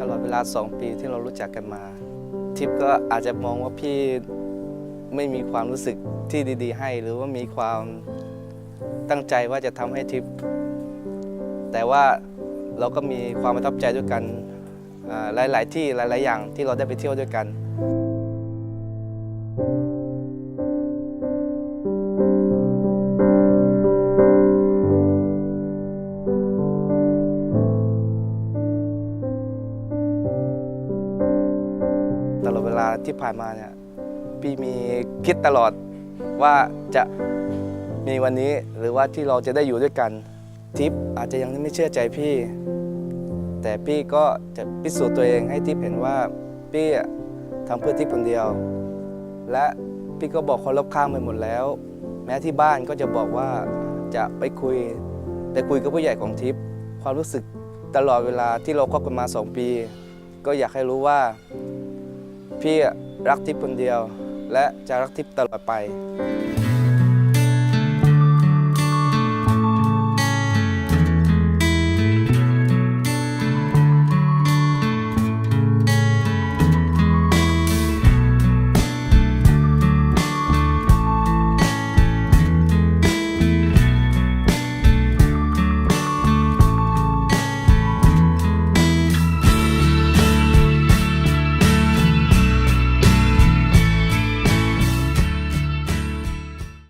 ตลอดเวลา 2 ปีที่เรารู้จักกันมา ทิพย์ก็อาจจะมองว่าพี่ไม่มีความรู้สึกที่ดี ๆ ให้ หรือว่ามีความตั้งใจว่าจะทำให้ทิพย์แต่ว่าเราก็มีความประทับใจด้วยกันหลาย ๆ ที่หลาย ๆ อย่างที่เราได้ไปเที่ยวด้วยกัน ตลอดเวลาที่ผ่านมาเนี่ยพี่มีคิดตลอดว่าจะมีวันนี้หรือว่าที่เราจะได้อยู่ด้วยกันทิปอาจจะยังไม่เชื่อใจพี่ แต่พี่ก็จะพิสูจน์ตัวเองให้ทิปเห็นว่าพี่ทำเพื่อทิปคนเดียว และพี่ก็บอกคนรอบข้างไปหมดแล้ว แม้ที่บ้านก็จะบอกว่าจะไปคุยไปคุยกับผู้ใหญ่ของทิปความรู้สึกตลอดเวลาที่เราคบกันมา 2 ปี ก็อยากให้รู้ว่า พี่รักทิพย์คนเดียว และจะรักทิพย์ตลอดไป